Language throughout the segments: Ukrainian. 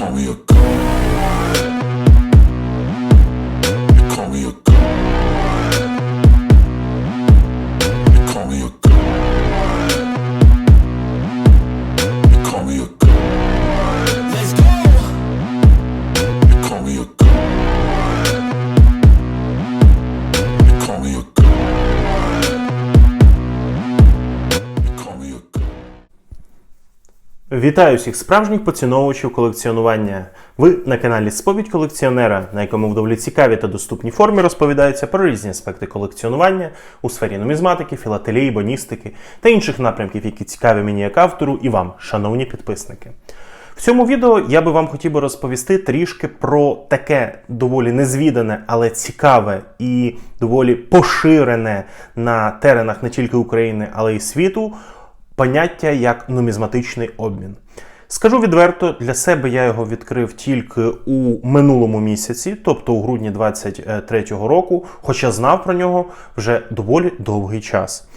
call me a god. Вітаю всіх справжніх поціновувачів колекціонування. Ви на каналі Сповідь колекціонера, на якому в доволі цікавій та доступній формі розповідається про різні аспекти колекціонування у сфері нумізматики, філателії, боністики та інших напрямків, які цікаві мені як автору і вам, шановні підписники. В цьому відео я би вам хотів би розповісти трішки про таке доволі незвідане, але цікаве і доволі поширене на теренах не тільки України, але й світу поняття як нумізматичний обмін. Скажу відверто, для себе я його відкрив тільки у минулому місяці, тобто у грудні 23-го року, хоча знав про нього вже доволі довгий час.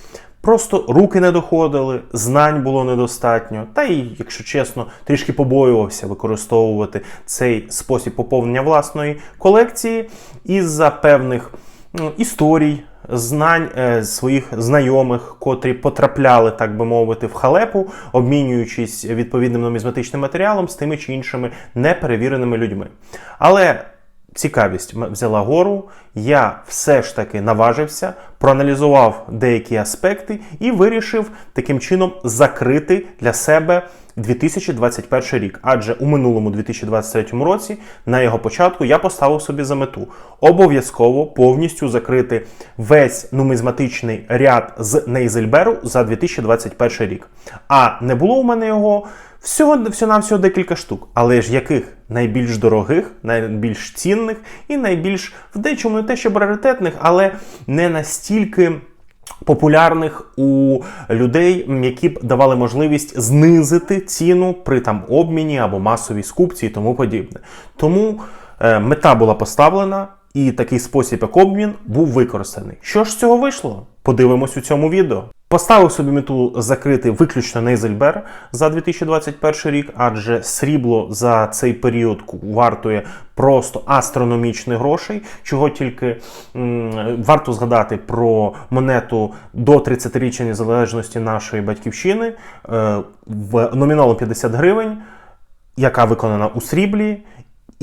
Просто руки не доходили, знань було недостатньо, та й, якщо чесно, трішки побоювався використовувати цей спосіб поповнення власної колекції із-за певних історій, знань е, своїх знайомих, котрі потрапляли, так би мовити, в халепу, обмінюючись відповідним нумізматичним матеріалом з тими чи іншими неперевіреними людьми. Але цікавість взяла гору, я все ж таки наважився, проаналізував деякі аспекти і вирішив таким чином закрити для себе 2021 рік. Адже у минулому 2023 році, на його початку, я поставив собі за мету обов'язково повністю закрити весь нумізматичний ряд з Нейзельберу за 2021 рік. А не було у мене його всього всього декілька штук, але ж яких найбільш дорогих, найбільш цінних і найбільш в дечому не те, щоб раритетних, але не настільки. Популярних у людей, які б давали можливість знизити ціну при там обміні або масовій скупці і тому подібне. Тому е, мета була поставлена, і такий спосіб, як обмін, був використаний. Що ж з цього вийшло? Подивимось у цьому відео. Поставив собі мету закрити виключно Нейзельбер за 2021 рік, адже срібло за цей період вартує просто астрономічних грошей. Чого тільки м, варто згадати про монету до 30-річчя незалежності нашої батьківщини е, в номіналу 50 гривень, яка виконана у сріблі,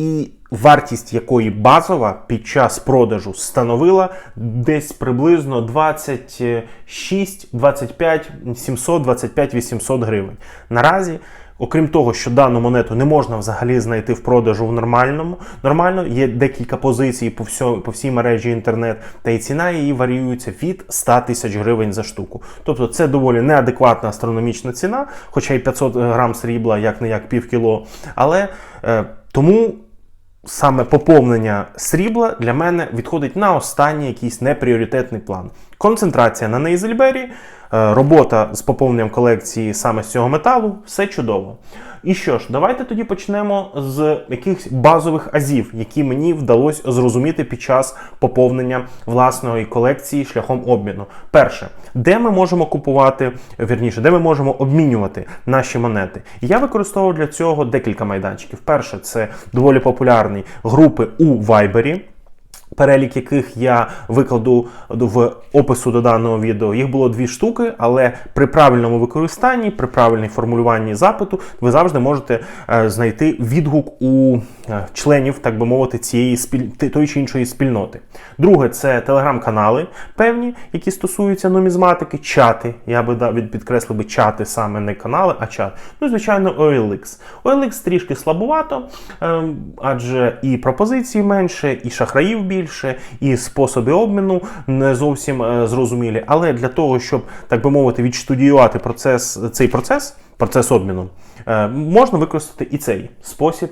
і вартість якої базова під час продажу становила десь приблизно 26, 25, 700, 25, 800 гривень. Наразі, окрім того, що дану монету не можна взагалі знайти в продажу в нормальному, нормально є декілька позицій по, всьо, по всій мережі інтернет, та і ціна її варіюється від 100 тисяч гривень за штуку. Тобто це доволі неадекватна астрономічна ціна, хоча й 500 грам срібла, як не як пів кіло. Але е, тому саме поповнення срібла для мене відходить на останній якийсь непріоритетний план. Концентрація на Нейзельбері, е, робота з поповненням колекції саме з цього металу, все чудово. І що ж, давайте тоді почнемо з якихось базових азів, які мені вдалося зрозуміти під час поповнення власної колекції шляхом обміну. Перше, де ми можемо купувати, вірніше, де ми можемо обмінювати наші монети. Я використовував для цього декілька майданчиків. Перше, це доволі популярні групи у Вайбері перелік яких я викладу в опису до даного відео. Їх було дві штуки, але при правильному використанні, при правильній формулюванні запиту, ви завжди можете е, знайти відгук у е, членів, так би мовити, цієї спіль... тої чи іншої спільноти. Друге, це телеграм-канали певні, які стосуються нумізматики, чати. Я би підкреслив би чати саме не канали, а чат. Ну, звичайно, OLX. OLX трішки слабувато, ем, адже і пропозицій менше, і шахраїв більше, і способи обміну не зовсім е, зрозумілі. Але для того, щоб, так би мовити, відстудіювати процес, цей процес, процес обміну, е, можна використати і цей спосіб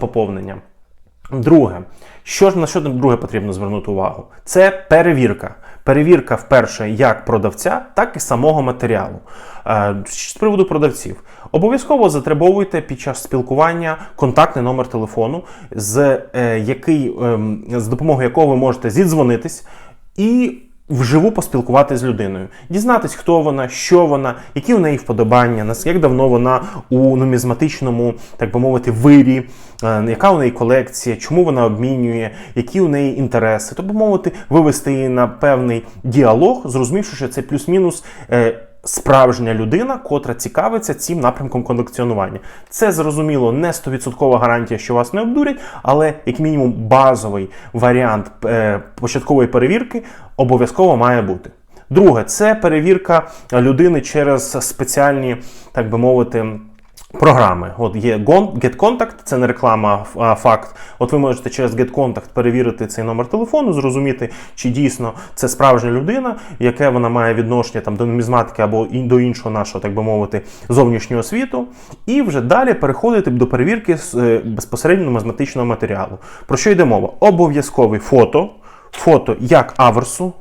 поповнення. Друге, що ж на що друге потрібно звернути увагу? Це перевірка. Перевірка вперше як продавця, так і самого матеріалу. Е, З приводу продавців. Обов'язково затребовуйте під час спілкування контактний номер телефону, з, е, який, ем, з допомогою якого ви можете зідзвонитись і вживу поспілкуватися з людиною, дізнатись, хто вона, що вона, які у неї вподобання, нас- як давно вона у нумізматичному, так би мовити, вирі, е, яка у неї колекція, чому вона обмінює, які у неї інтереси. Тобто, мовити, вивести її на певний діалог, зрозумівши, що це плюс-мінус. Справжня людина, котра цікавиться цим напрямком колекціонування. Це зрозуміло не 100% гарантія, що вас не обдурять, але як мінімум базовий варіант е, початкової перевірки обов'язково має бути. Друге, це перевірка людини через спеціальні, так би мовити, програми. От є GetContact, це не реклама, а факт. От ви можете через GetContact перевірити цей номер телефону, зрозуміти, чи дійсно це справжня людина, яке вона має відношення там до нумізматики або до іншого нашого, так би мовити, зовнішнього світу. І вже далі переходити до перевірки з, е, безпосередньо нумізматичного матеріалу. Про що йде мова? Обов'язковий фото, фото як аверсу,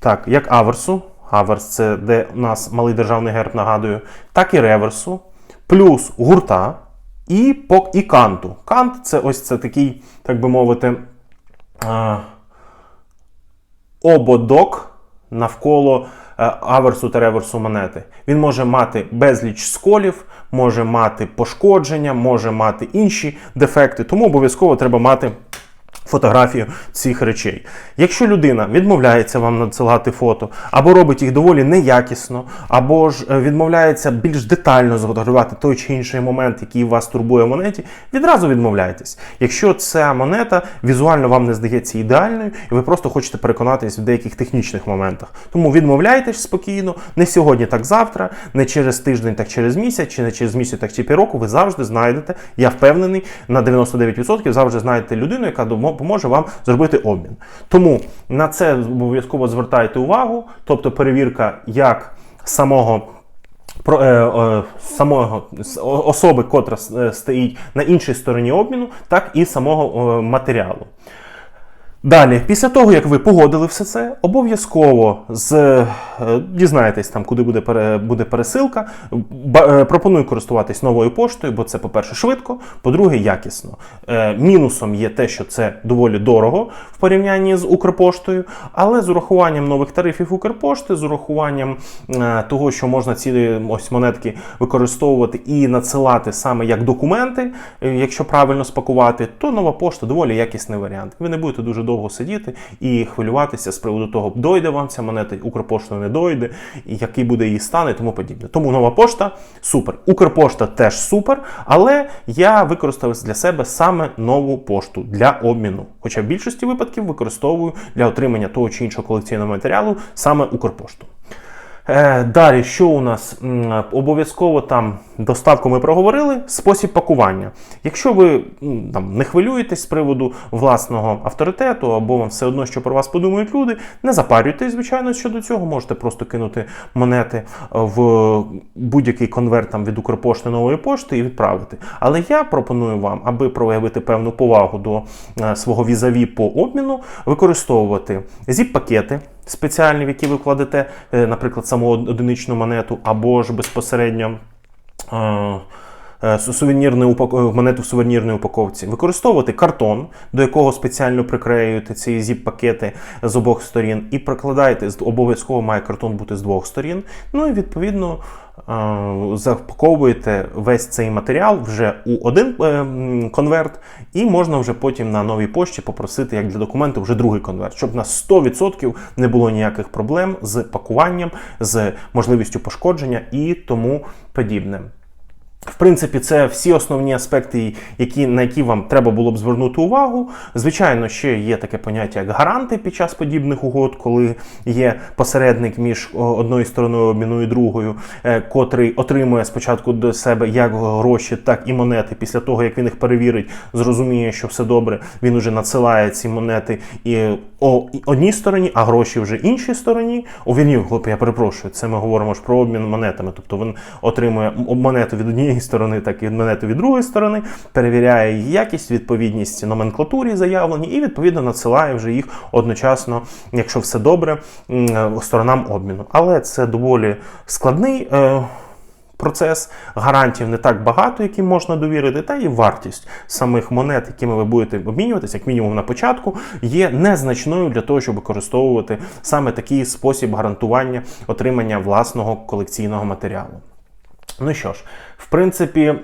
так, як аверсу. Аверс це де у нас малий державний герб, нагадую, так і реверсу, плюс гурта і, по, і канту. Кант це ось це такий, так би мовити, ободок навколо е, аверсу та реверсу монети. Він може мати безліч сколів, може мати пошкодження, може мати інші дефекти, тому обов'язково треба мати фотографію цих речей. Якщо людина відмовляється вам надсилати фото, або робить їх доволі неякісно, або ж е, відмовляється більш детально зфотографувати той чи інший момент, який вас турбує в монеті, відразу відмовляйтесь. Якщо ця монета візуально вам не здається ідеальною, і ви просто хочете переконатись в деяких технічних моментах. Тому відмовляйтесь спокійно, не сьогодні, так завтра, не через тиждень, так через місяць, чи не через місяць, так чи півроку, ви завжди знайдете, я впевнений, на 99% завжди знайдете людину, яка допоможе вам зробити обмін. Тому на це обов'язково звертайте увагу, тобто перевірка як самого. Про е, е, самого особи, котра е, стоїть на іншій стороні обміну, так і самого е, матеріалу. Далі, після того, як ви погодили все це, обов'язково з, е, дізнаєтесь там, куди буде, буде пересилка. Е, пропоную користуватись новою поштою, бо це, по-перше, швидко, по-друге, якісно. Е, мінусом є те, що це доволі дорого в порівнянні з Укрпоштою, але з урахуванням нових тарифів Укрпошти, з урахуванням того, що можна ці ось монетки використовувати і надсилати саме як документи, якщо правильно спакувати, то нова пошта доволі якісний варіант. Ви не будете дуже довго сидіти і хвилюватися з приводу того, дойде вам ця монета, Укрпоштою не дойде, і який буде її стан і тому подібне. Тому нова пошта супер. Укрпошта теж супер, але я використав для себе саме нову пошту для обміну. Хоча в більшості випадків використовую для отримання того чи іншого колекційного матеріалу саме Укрпошту. Е, далі, що у нас? Обов'язково там доставку ми проговорили. Спосіб пакування. Якщо ви там не хвилюєтесь з приводу власного авторитету, або вам все одно, що про вас подумають люди, не запарюйтесь, звичайно, щодо цього. Можете просто кинути монети в будь-який конверт там від Укрпошти нової пошти і відправити. Але я пропоную вам, аби проявити певну повагу до е, свого візаві по обміну, використовувати зіп-пакети спеціальні, в які ви кладете, е, наприклад, саму одиничну монету, або ж безпосередньо. Е, су- сувенірну упак- е, монету в сувенірній упаковці, використовувати картон, до якого спеціально приклеюєте ці зіп-пакети з обох сторін, і прикладаєте обов'язково має картон бути з двох сторін. Ну і відповідно е, запаковуєте весь цей матеріал вже у один конверт, і можна вже потім на новій пошті попросити, як для документу, вже другий конверт, щоб на 100% не було ніяких проблем з пакуванням, з можливістю пошкодження і тому подібне. В принципі, це всі основні аспекти, які, на які вам треба було б звернути увагу. Звичайно, ще є таке поняття як гаранти під час подібних угод, коли є посередник між одною стороною обміну і другою, е, котрий отримує спочатку до себе як гроші, так і монети. Після того, як він їх перевірить, зрозуміє, що все добре, він уже надсилає ці монети і одній стороні, а гроші вже іншій стороні. О, вірні, я перепрошую, це ми говоримо ж про обмін монетами. Тобто він отримує монету від однієї сторони, так і монету від другої сторони, перевіряє її якість, відповідність номенклатурі заявлені, і відповідно надсилає вже їх одночасно, якщо все добре, сторонам обміну. Але це доволі складний. Е, процес, гарантів не так багато, яким можна довірити, та і вартість самих монет, якими ви будете обмінюватися, як мінімум на початку, є незначною для того, щоб використовувати саме такий спосіб гарантування отримання власного колекційного матеріалу. Ну що ж, в принципі,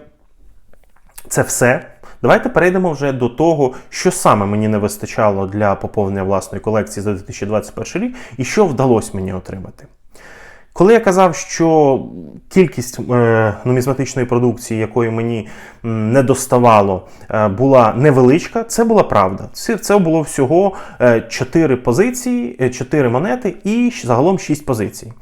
це все. Давайте перейдемо вже до того, що саме мені не вистачало для поповнення власної колекції за 2021 рік і що вдалося мені отримати. Коли я казав, що кількість е, нумізматичної продукції, якої мені не доставало, е, була невеличка, це була правда. Це, це було всього 4 позиції, 4 монети і загалом 6 позицій.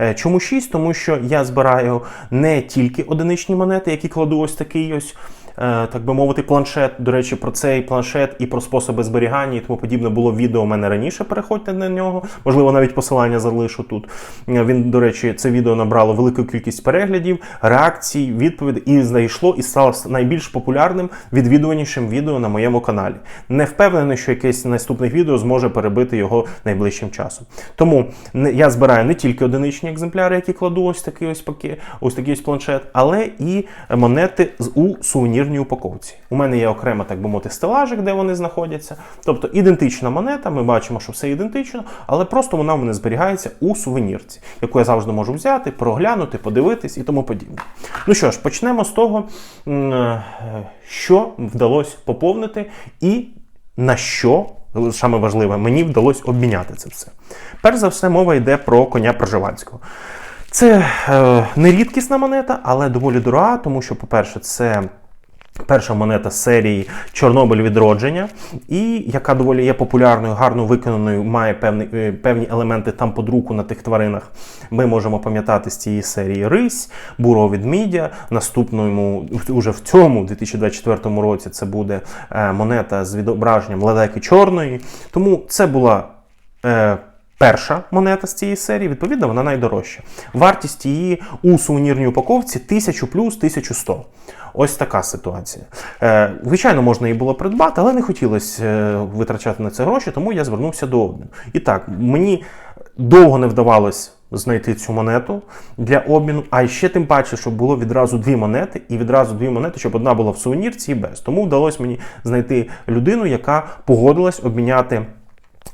Е, Чому 6? Тому що я збираю не тільки одиничні монети, які кладу ось такий ось. Е, Так би мовити, планшет. До речі, про цей планшет і про способи зберігання і тому подібне було відео у мене раніше. Переходьте на нього. Можливо, навіть посилання залишу тут. Е, Він, до речі, це відео набрало велику кількість переглядів, реакцій, відповідей і знайшло і стало найбільш популярним, відвідуванішим відео на моєму каналі. Не впевнений, що якесь з наступних відео зможе перебити його найближчим часом. Тому я збираю не тільки одиничні екземпляри, які кладу ось такий ось пакет, ось такий ось планшет, але і монети з у сувенірній упаковці. У мене є окремо, так би мовити, стелажик, де вони знаходяться. Тобто ідентична монета, ми бачимо, що все ідентично, але просто вона в мене зберігається у сувенірці, яку я завжди можу взяти, проглянути, подивитись і тому подібне. Ну що ж, почнемо з того, е, що вдалося поповнити і на що. Саме важливе, мені вдалося обміняти це все. Перш за все, мова йде про коня Проживанського. Це е, не рідкісна монета, але доволі дорога, тому що, по-перше, це перша монета серії Чорнобиль відродження, і яка доволі є популярною, гарно виконаною, має певні, е, певні елементи там по друку на тих тваринах. Ми можемо пам'ятати з цієї серії Рись, Бурого ведмідя. Наступному, уже в цьому 2024 році, це буде е, монета з відображенням лелеки чорної. Тому це була. Е, Перша монета з цієї серії, відповідно, вона найдорожча. Вартість її у сувенірній упаковці 1000 плюс 1100. Ось така ситуація. Е, звичайно, можна її було придбати, але не хотілося е, витрачати на це гроші, тому я звернувся до обміну. І так, мені довго не вдавалось знайти цю монету для обміну, а ще тим паче, щоб було відразу дві монети, і відразу дві монети, щоб одна була в сувенірці і без. Тому вдалося мені знайти людину, яка погодилась обміняти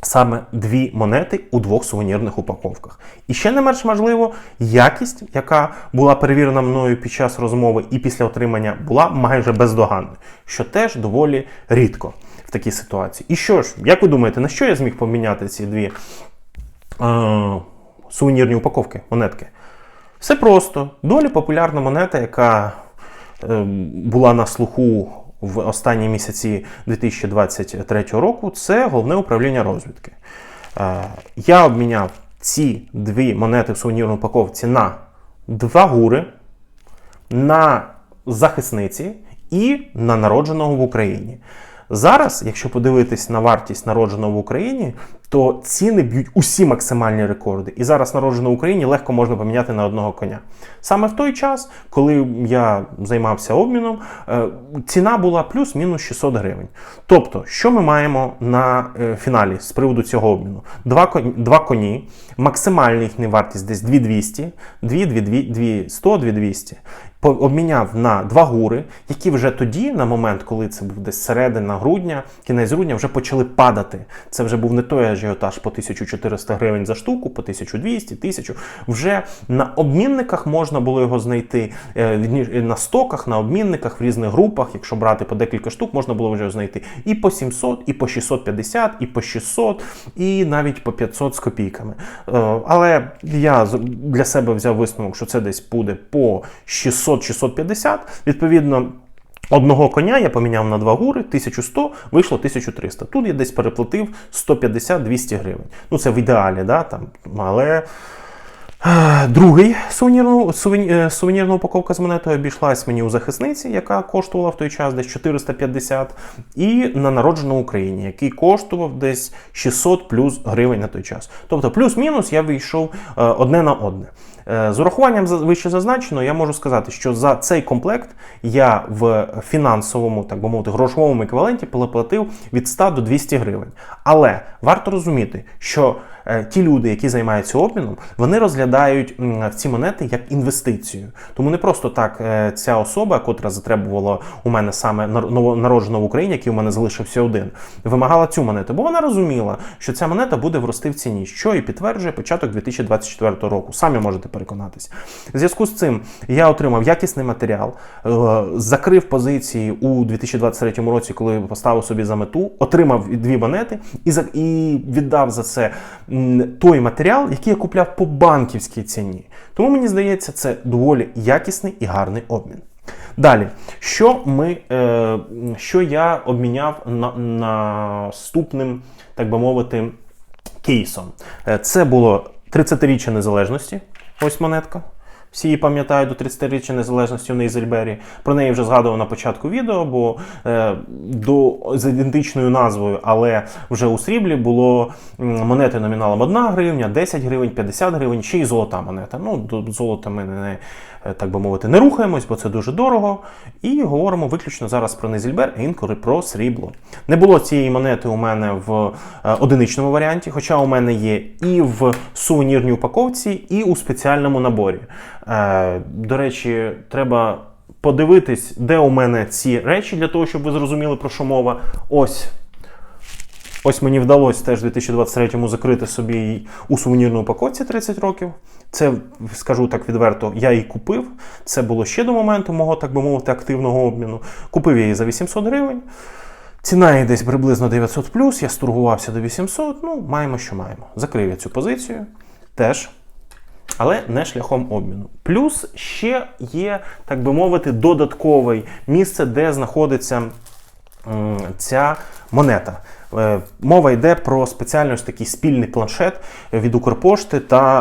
саме дві монети у двох сувенірних упаковках. І ще не менш важливо, якість, яка була перевірена мною під час розмови і після отримання, була майже бездоганною, що теж доволі рідко в такій ситуації. І що ж, як ви думаєте, на що я зміг поміняти ці дві е, сувенірні упаковки, монетки? Все просто. Доволі популярна монета, яка е, була на слуху в останні місяці 2023 року, це головне управління розвідки. Е, Я обміняв ці дві монети в сувенірній упаковці на два гури, на захисниці і на народженого в Україні. Зараз, якщо подивитись на вартість народженого в Україні, то ціни б'ють усі максимальні рекорди. І зараз народженого в Україні легко можна поміняти на одного коня. Саме в той час, коли я займався обміном, е, ціна була плюс-мінус 600 гривень. Тобто, що ми маємо на е, фіналі з приводу цього обміну? Два коні, два коні максимальна їхня вартість десь 2200, 2, 2, 200, 2200. По- Обміняв на два гури, які вже тоді, на момент, коли це був десь середина грудня, кінець грудня, вже почали падати. Це вже був не той ажіотаж по 1400 гривень за штуку, по 1200, 1000. Вже на обмінниках можна було його знайти е, на стоках, на обмінниках в різних групах. Якщо брати по декілька штук, можна було вже знайти і по 700, і по 650, і по 600, і навіть по 500 з копійками. Е, Але я для себе взяв висновок, що це десь буде по 600-650. Відповідно. Одного коня я поміняв на два гури, 1100, вийшло 1300. Тут я десь переплатив 150-200 гривень. Ну, це в ідеалі, да, там, але. е, Другий сувенірну, сувені- е, сувенірна упаковка з монетою обійшлась мені у захисниці, яка коштувала в той час десь 450, і на народжену Україні, який коштував десь 600 плюс гривень на той час. Тобто, плюс-мінус я вийшов е, одне на одне. Е, З урахуванням вище зазначено, я можу сказати, що за цей комплект я в фінансовому, так би мовити, грошовому еквіваленті переплатив від 100 до 200 гривень. Але варто розуміти, що ті люди, які займаються обміном, вони розглядають ці монети як інвестицію. Тому не просто так е, ця особа, котра затребувала у мене саме нар- новонародженого в Україні, який у мене залишився один, вимагала цю монету, бо вона розуміла, що ця монета буде врости в ціні, що і підтверджує початок 2024 року. Самі можете переконатись. В зв'язку з цим я отримав якісний матеріал, е, закрив позиції у 2023 році, коли поставив собі за мету, отримав дві монети і і віддав за це той матеріал, який я купляв по банківській ціні. Тому мені здається, це доволі якісний і гарний обмін. Далі, що ми, е, що я обміняв на, наступним, так би мовити, кейсом. Е, Це було 30-річчя незалежності. Ось монетка. Всі її пам'ятають до 30-річчя незалежності у Нейзельбері. Про неї вже згадував на початку відео, бо е, до, з ідентичною назвою, але вже у сріблі було монети номіналом 1 гривня, 10 гривень, 50 гривень, ще й золота монета. Ну, до золота ми не, так би мовити, не рухаємось, бо це дуже дорого. І говоримо виключно зараз про Нейзельбер, а інколи про срібло. Не було цієї монети у мене в е, одиничному варіанті, хоча у мене є і в сувенірній упаковці, і у спеціальному наборі. Е, До речі, треба подивитись, де у мене ці речі, для того, щоб ви зрозуміли, про що мова. Ось. Ось мені вдалося теж в 2023-му закрити собі у сувенірній упаковці 30 років. Це, скажу так відверто, я її купив. Це було ще до моменту мого, так би мовити, активного обміну. Купив я її за 800 гривень. Ціна її десь приблизно 900 плюс, я стургувався до 800. Ну, маємо, що маємо. Закрив я цю позицію теж. Але не шляхом обміну. Плюс ще є, так би мовити, додаткове місце, де знаходиться ця монета. Е, Мова йде про спеціальний ось такий спільний планшет від Укрпошти та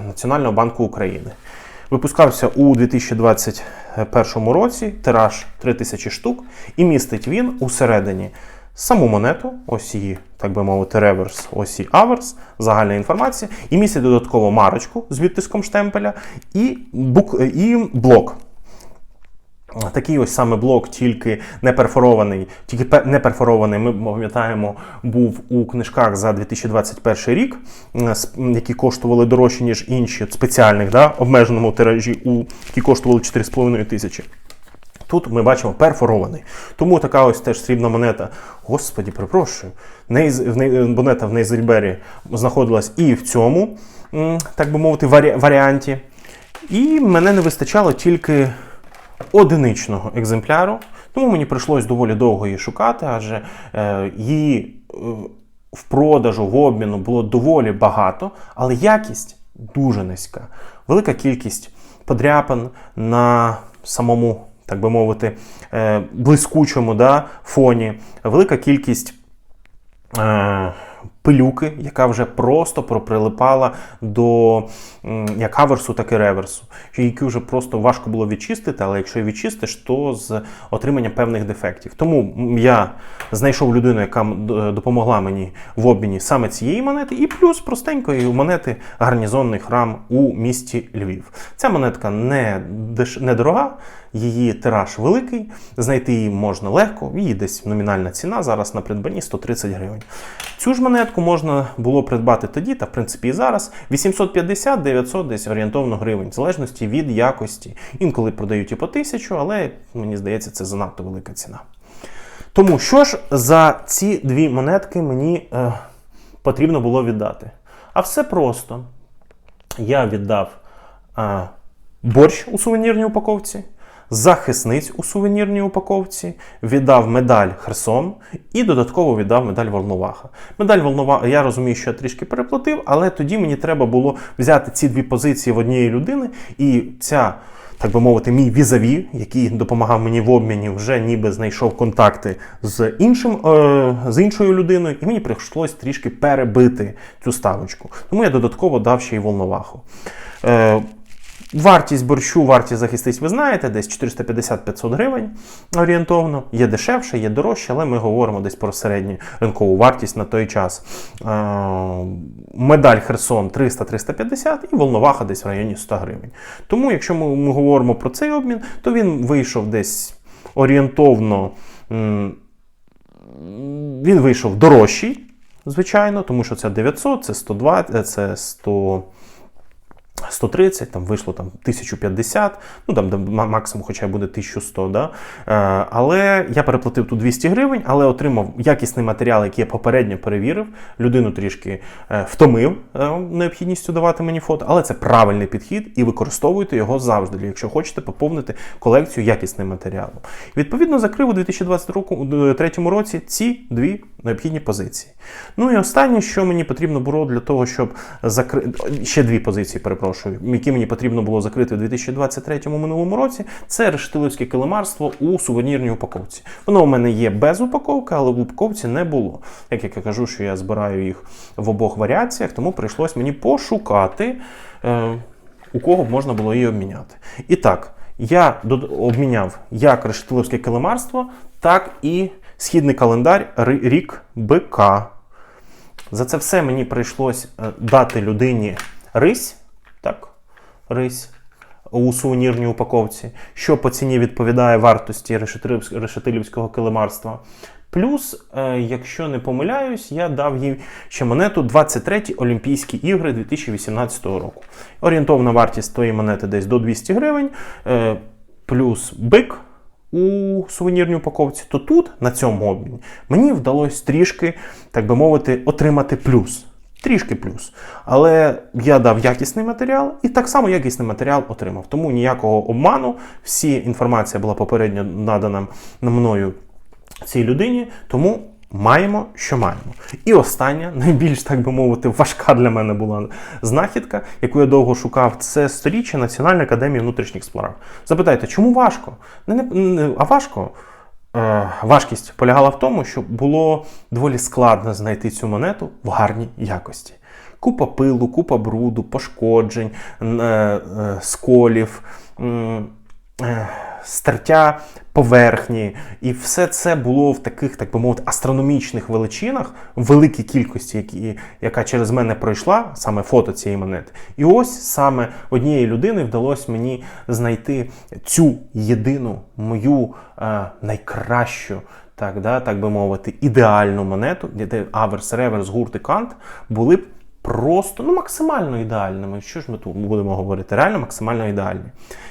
е, Національного банку України. Випускався у 2021 році, тираж 3000 штук, і містить він усередині саму монету, ось її, так би мовити, реверс, ось її аверс, загальна інформація, і містить додатково марочку з відтиском штемпеля і, бук, і блок. Такий ось саме блок, тільки не перфорований, тільки не перфорований, ми пам'ятаємо, був у книжках за 2021 рік, які коштували дорожче, ніж інші спеціальних, да, обмеженому тиражі, у, які коштували 4,5 тисячі. Тут ми бачимо перфорований. Тому така ось теж срібна монета. Господі, перепрошую. Монета в Нейзельбері знаходилась і в цьому, так би мовити, варі, варіанті. І мене не вистачало тільки одиничного екземпляру. Тому мені прийшлось доволі довго її шукати, адже е, її е, в продажу, в обміну було доволі багато, але якість дуже низька. Велика кількість подряпин на самому, так би мовити, е, блискучому да, фоні, велика кількість. Пилюки, яка вже просто проприлипала до як аверсу, так і реверсу, які вже просто важко було відчистити, але якщо відчистиш, то з отриманням певних дефектів. Тому я знайшов людину, яка допомогла мені в обміні саме цієї монети, і плюс простенької монети гарнізонний храм у місті Львів. Ця монетка не дорога, її тираж великий, знайти її можна легко, її десь номінальна ціна зараз на придбанні 130 гривень. Цю ж монетку можна було придбати тоді, та в принципі і зараз 850-900 десь орієнтовно гривень, в залежності від якості. Інколи продають і по тисячу, але мені здається, це занадто велика ціна. Тому що ж за ці дві монетки мені е, потрібно було віддати? А все просто. Я віддав е, борщ у сувенірній упаковці, захисниць у сувенірній упаковці, віддав медаль Херсон і додатково віддав медаль Волноваха. Медаль Волноваха, я розумію, що я трішки переплатив, але тоді мені треба було взяти ці дві позиції в однієї людини, і ця. Так би мовити, мій візаві, який допомагав мені в обміні, вже ніби знайшов контакти з іншим е, з іншою людиною, і мені прийшлось трішки перебити цю ставочку. Тому я додатково дав ще й волноваху. Вартість борщу, вартість захистись, ви знаєте, десь 450-500 гривень орієнтовно. Є дешевше, є дорожче, але ми говоримо десь про середню ринкову вартість на той час. Е, Медаль Херсон 300-350 і волноваха десь в районі 100 гривень. Тому, якщо ми, ми говоримо про цей обмін, то він вийшов десь орієнтовно. Він вийшов дорожчий, звичайно, тому що це 900, це 120, е, це 100. 130, там вийшло там 1050, ну там максимум хоча буде 1100, да? е, але я переплатив тут 200 гривень, але отримав якісний матеріал, який я попередньо перевірив. Людину трішки е, втомив е, необхідністю давати мені фото, але це правильний підхід і використовуйте його завжди, якщо хочете поповнити колекцію якісним матеріалом. Відповідно, закрив у 2023 році ці дві необхідні позиції. Ну і останнє, що мені потрібно було для того, щоб закрити ще дві позиції, перепрошую, які мені потрібно було закрити у 2023 минулому році, це рештилівське килимарство у сувенірній упаковці. Воно у мене є без упаковки, але в упаковці не було. Як я кажу, що я збираю їх в обох варіаціях, тому прийшлось мені пошукати, е, у кого б можна було її обміняти. І так, я обміняв як рештилівське килимарство, так і східний календар рік бика. За це все мені прийшлось е, дати людині рись, так, рись у сувенірній упаковці, що по ціні відповідає вартості решетилівськ- решетилівського килимарства. Плюс, е, якщо не помиляюсь, я дав їй ще монету 23 Олімпійські ігри 2018 року. Орієнтовна вартість тої монети десь до 200 гривень, е, плюс бик у сувенірній упаковці, то тут, на цьому обміні, мені вдалося трішки, так би мовити, отримати плюс. Трішки плюс. Але я дав якісний матеріал і так само якісний матеріал отримав. Тому ніякого обману, всі інформація була попередньо надана мною цій людині, тому маємо, що маємо. І остання, найбільш, так би мовити, важка для мене була знахідка, яку я довго шукав, це сторіччя Національної академії внутрішніх справ. Запитайте, чому важко? Не, не, а важко. Е, важкість полягала в тому, що було доволі складно знайти цю монету в гарній якості. Купа пилу, купа бруду, пошкоджень, е, е, сколів, стертя поверхні. І все це було в таких, так би мовити, астрономічних величинах, великій кількості, які, яка через мене пройшла, саме фото цієї монети. І ось саме однієї людини вдалося мені знайти цю єдину мою е, найкращу. Так, да, так би мовити, ідеальну монету, де аверс, реверс, гурт і кант були б просто ну, максимально ідеальними. Що ж ми тут будемо говорити? Реально максимально ідеальні.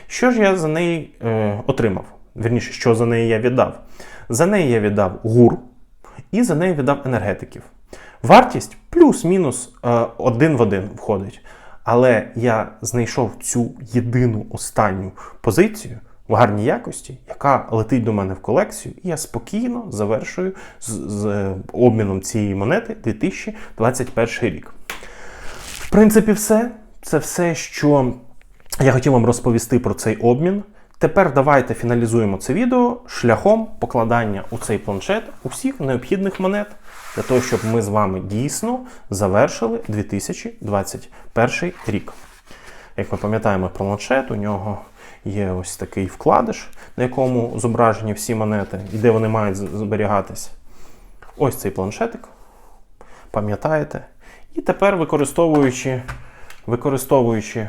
Що ж я за неї е, отримав? Вірніше, що за неї я віддав? За неї я віддав гур і за неї віддав енергетиків. Вартість плюс-мінус е, один в один входить. Але я знайшов цю єдину останню позицію в гарній якості, яка летить до мене в колекцію, і я спокійно завершую з, з е, обміном цієї монети 2021 рік. В принципі, все. Це все, що я хотів вам розповісти про цей обмін. Тепер давайте фіналізуємо це відео шляхом покладання у цей планшет усіх необхідних монет для того, щоб ми з вами дійсно завершили 2021 рік. Як ми пам'ятаємо планшет, у нього є ось такий вкладиш, на якому зображені всі монети і де вони мають зберігатись. Ось цей планшетик. Пам'ятаєте? І тепер, використовуючи, використовуючи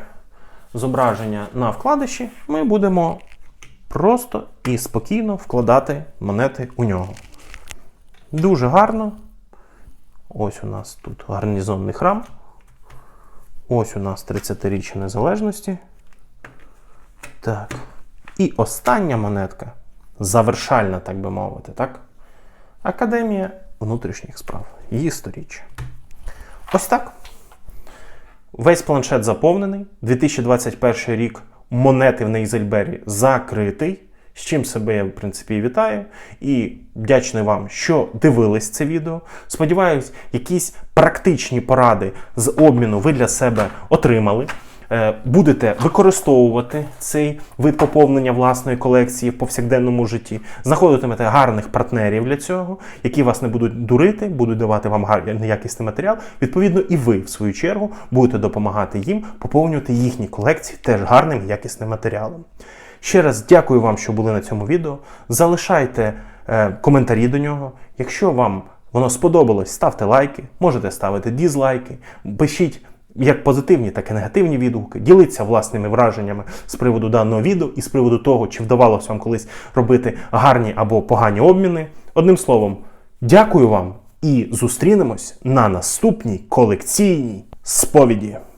зображення на вкладиші, ми будемо просто і спокійно вкладати монети у нього. Дуже гарно. Ось у нас тут гарнізонний храм. Ось у нас 30-річчя незалежності. Так. І остання монетка, завершальна, так би мовити, так? Академія внутрішніх справ. Її сторіччя. Ось так. Весь планшет заповнений. 2021 рік монети в Нейзельбері закритий. З чим себе я, в принципі, вітаю. І вдячний вам, що дивились це відео. Сподіваюсь, якісь практичні поради з обміну ви для себе отримали. Е, Будете використовувати цей вид поповнення власної колекції в повсякденному житті, знаходитимете гарних партнерів для цього, які вас не будуть дурити, будуть давати вам гарний якісний матеріал. Відповідно, і ви, в свою чергу, будете допомагати їм поповнювати їхні колекції теж гарним якісним матеріалом. Ще раз дякую вам, що були на цьому відео. Залишайте е, коментарі до нього. Якщо вам воно сподобалось, ставте лайки, можете ставити дізлайки, пишіть як позитивні, так і негативні відгуки. Діліться власними враженнями з приводу даного відео і з приводу того, чи вдавалося вам колись робити гарні або погані обміни. Одним словом, дякую вам І зустрінемось на наступній колекційній сповіді.